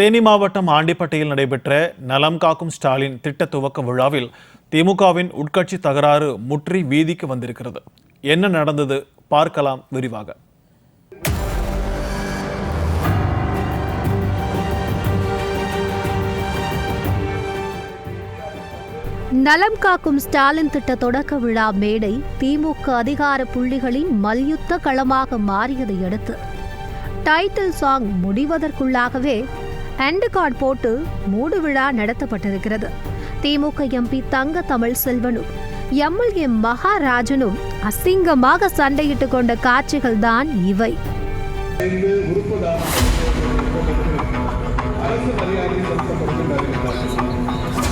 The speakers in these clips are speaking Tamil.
தேனி மாவட்டம் ஆண்டிப்பட்டியில் நடைபெற்ற நலம் காக்கும் ஸ்டாலின் திட்ட துவக்க விழாவில் திமுகவின் உட்கட்சி தகராறு முற்றி வீதிக்கு வந்திருக்கிறது. என்ன நடந்தது? பார்க்கலாம் விரிவாக. நலம் காக்கும் ஸ்டாலின் திட்ட தொடக்க விழா மேடை திமுக அதிகார புள்ளிகளின் மல்யுத்த களமாக மாறியதை அடுத்து. டைட்டில் சாங் முடிவதற்குள்ளாகவே ஹேண்டு கார்டு போட்டு மூடு விழா நடத்தப்பட்டிருக்கிறது. திமுக எம்பி தங்க தமிழ் செல்வனும் எம்எல்ஏ மகாராஜனும் அசிங்கமாக சண்டையிட்டுக் கொண்ட காட்சிகள் தான் இவை.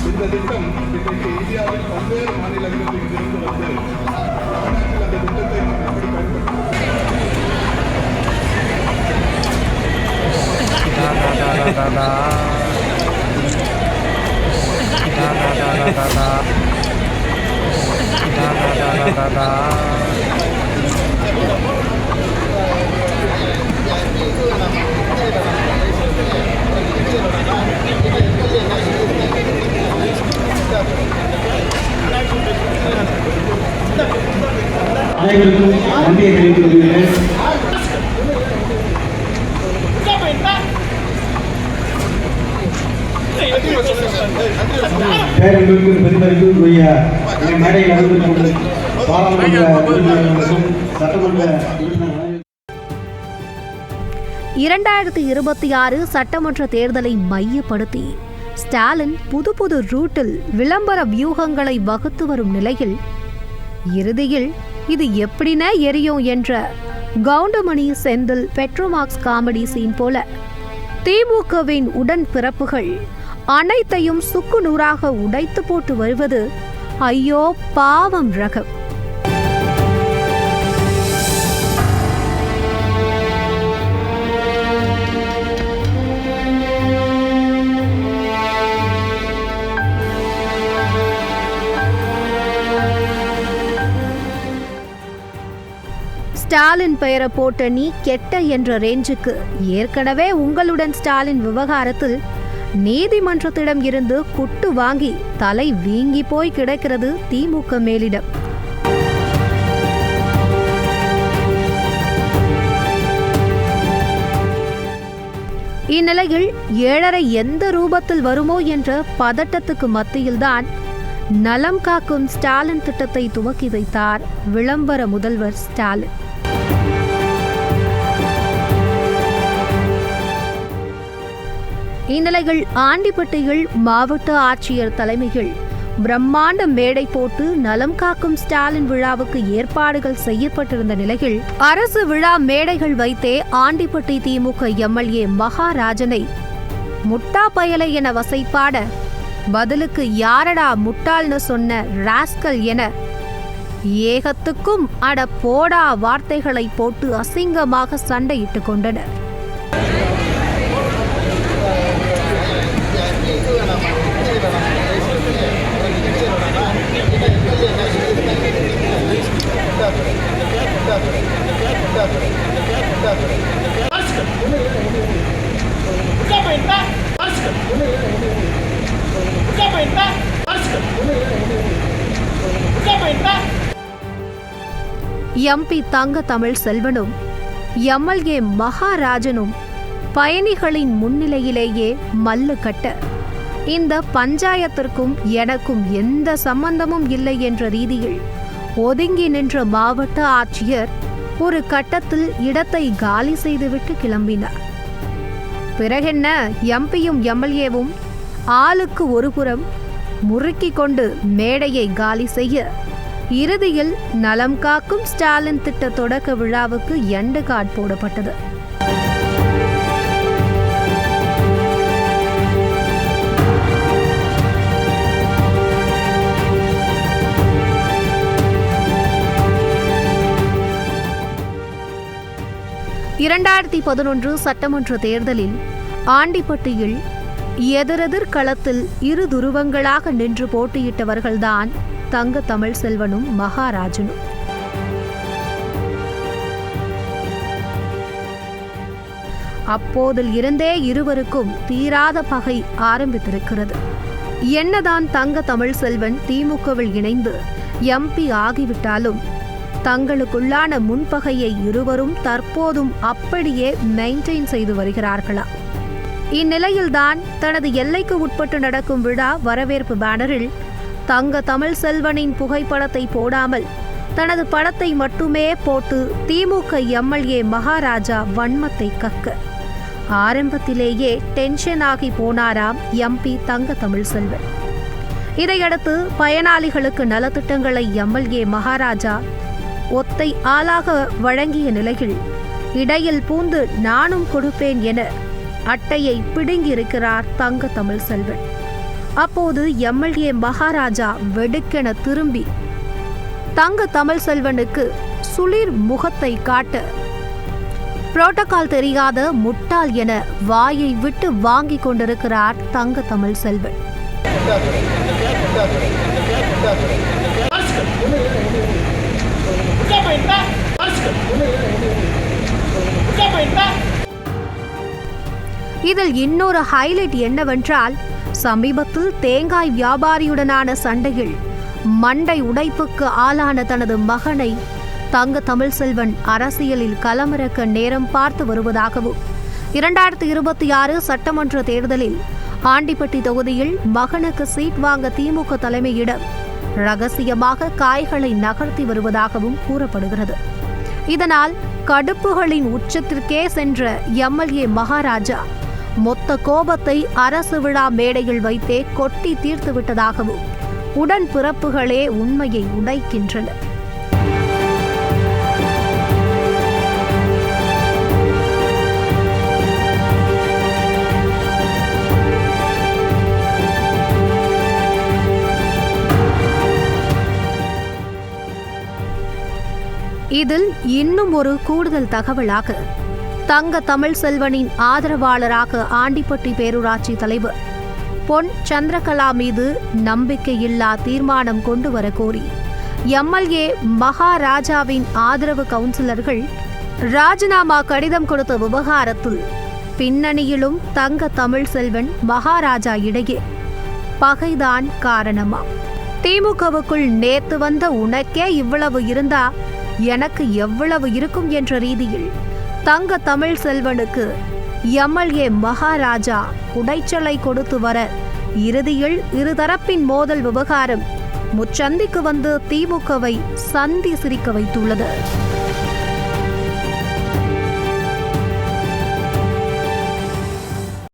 இந்த திட்டம் இன்றைக்கு இந்தியாவில் பல்வேறு மாநிலங்களில் இருந்து வந்து நன்றியை தெரிவித்துக் பேரன்புக்கு பெருமதிப்புக்குரிய இந்த மேடையில் பாராளுமன்ற உறுப்பினர்களுக்கும் சட்டமன்ற இரண்டாயிரத்தி இருபத்தி ஆறு சட்டமன்ற தேர்தலை மையப்படுத்தி ஸ்டாலின் புது புது ரூட்டில் விளம்பர வியூகங்களை வகுத்து வரும் நிலையில் இறுதியில் இது எப்படின எரியும் என்ற Goundamani Senthil Petromax comedy scene போல திமுகவின் உடன் பிறப்புகள் அனைத்தையும் சுக்கு நூறாக உடைத்து போட்டு வருவது ஐயோ பாவம் ரகம். ஸ்டாலின் பெயரை போட்ட நீ கெட்ட என்ற ரேஞ்சுக்கு ஏற்கனவே உங்களுடன் ஸ்டாலின் விவகாரத்தில் நீதிமன்றத்திடம் இருந்து குட்டு வாங்கி தலை வீங்கி போய் கிடக்கிறது திமுக மேலிடம். இந்நிலையில் ஏழரை எந்த ரூபத்தில் வருமோ என்ற பதட்டத்துக்கு மத்தியில்தான் நலம் காக்கும் ஸ்டாலின் திட்டத்தை துவக்கி வைத்தார் விளம்பர முதல்வர் ஸ்டாலின். இந்நிலையில் ஆண்டிப்பட்டியில் மாவட்ட ஆட்சியர் தலைமையில் பிரம்மாண்ட மேடை போட்டு நலம் காக்கும் ஸ்டாலின் விழாவுக்கு ஏற்பாடுகள் செய்யப்பட்டிருந்த நிலையில் அரசு விழா மேடைகள் வைத்தே ஆண்டிப்பட்டி திமுக எம்எல்ஏ மகாராஜனை முட்டா பயலை என வசைப்பாட பதிலுக்கு யாரடா முட்டாள்னு சொன்ன ராஸ்கல் என ஏகத்துக்கும் அட போடா வார்த்தைகளை போட்டு அசிங்கமாக சண்டையிட்டுக் கொண்டனர். எம்பி தங்க தமிழ் செல்வனும் எம்எல்ஏ மகாராஜனும் பயணிகளின் முன்னிலையிலேயே மல்லு கட்ட. இந்த பஞ்சாயத்திற்கும் எனக்கும் எந்த சம்பந்தமும் இல்லை என்ற ரீதியில் ஒதுங்கி நின்ற மாவட்ட ஆட்சியர் ஒரு கட்டத்தில் இடத்தை காலி செய்துவிட்டு கிளம்பினார். பிறகென்ன எம்பியும் எம்எல்ஏவும் ஆளுக்கு ஒருபுறம் முறுக்கிக் கொண்டு மேடையை காலி செய்ய இறுதியில் நலம் காக்கும் ஸ்டாலின் திட்ட தொடக்க விழாவுக்கு எண்டு கார்டு போடப்பட்டது. இரண்டாயிரத்தி பதினொன்று சட்டமன்ற தேர்தலில் ஆண்டிப்பட்டியில் எதிரெதிர் களத்தில் இரு துருவங்களாக நின்று போட்டியிட்டவர்கள்தான் தங்க தமிழ் செல்வனும் மகாராஜனும். அப்போதில் இருந்தே இருவருக்கும் தீராத பகை ஆரம்பித்திருக்கிறது. என்னதான் தங்க தமிழ் செல்வன் திமுகவில் இணைந்து எம்பி ஆகிவிட்டாலும் தங்களுக்குள்ளான முன்பகையை இருவரும் தற்போதும் அப்படியே மெயின்டைன் செய்து வருகிறார்களா? இந்நிலையில்தான் தனது எல்லைக்கு உட்பட்டு நடக்கும் விழா வரவேற்பு பேனரில் தங்க தமிழ் செல்வனின் புகைப்படத்தை போடாமல் தனது படத்தை மட்டுமே போட்டு திமுக எம்எல்ஏ மகாராஜா வன்மத்தை கக்க. ஆரம்பத்திலேயே டென்ஷன் ஆகி போனாராம் எம்பி தங்க தமிழ் செல்வன். இதையடுத்து பயனாளிகளுக்கு நலத்திட்டங்களை எம்எல்ஏ மகாராஜா ஒத்தை ஆளாக வழங்கிய நிலையில் இடையில் பூந்து நானும் கொடுப்பேன் என அட்டையை பிடுங்கியிருக்கிறார் தங்க தமிழ் செல்வன். அப்போது எம்எல்ஏ மகாராஜா வெடுக்கென திரும்பி தங்க தமிழ் செல்வனுக்கு சுளிர் முகத்தை காட்ட. புரோட்டோகால் தெரியாத முட்டாள் என வாயை விட்டு வாங்கிக் கொண்டிருக்கிறார் தங்க தமிழ் செல்வன். இதில் இன்னொரு ஹைலைட் என்னவென்றால் சமீபத்தில் தேங்காய் வியாபாரியுடனான சண்டையில் மண்டை உடைப்புக்கு ஆளான தனது மகனை தங்க தமிழ் செல்வன் அரசியலில் களமிறக்க நேரம் பார்த்து வருவதாகவும் இரண்டாயிரத்தி இருபத்தி ஆறு சட்டமன்ற தேர்தலில் ஆண்டிப்பட்டி தொகுதியில் மகனுக்கு சீட் வாங்க திமுக தலைமையிடம் ரகசியமாக காய்களை நகர்த்தி வருவதாகவும் கூறப்படுகிறது. இதனால் கடுப்புகளின் உச்சத்திற்கே சென்ற எம்எல்ஏ மகாராஜா மொத்த கோபத்தை அரசு விழா மேடையில் வைத்தே கொட்டி தீர்த்துவிட்டதாகவும் உடன் பிறப்புகளே உண்மையை உடைக்கின்றன இதில் இன்னும் ஒரு கூடுதல் தகவலாக தங்க தமிழ் செல்வனின் ஆதரவாளராக ஆண்டிப்பட்டி பேரூராட்சி தலைவர். பொன் சந்திரகலா மீது நம்பிக்கையில்லா தீர்மானம் கொண்டு வர கோரி. எம்எல்ஏ மகாராஜாவின் ஆதரவு கவுன்சிலர்கள் ராஜினாமா கடிதம் கொடுத்த விவகாரத்தில் பின்னணியிலும் தங்க தமிழ் செல்வன் மகாராஜா இடையே பகைதான் காரணமா? திமுகவுக்குள் நேத்து வந்த உனக்கே இவ்வளவு இருந்தா எனக்கு எவ்வளவு இருக்கும் என்ற ரீதியில் தங்க தமிழ் செல்வனுக்கு எம்எல்ஏ மகாராஜா உடைச்சலை கொடுத்து வர இறுதியில் இருதரப்பின் மோதல் விவகாரம் முச்சந்திக்கு வந்து திமுகவை சந்தி சிரிக்க வைத்துள்ளது.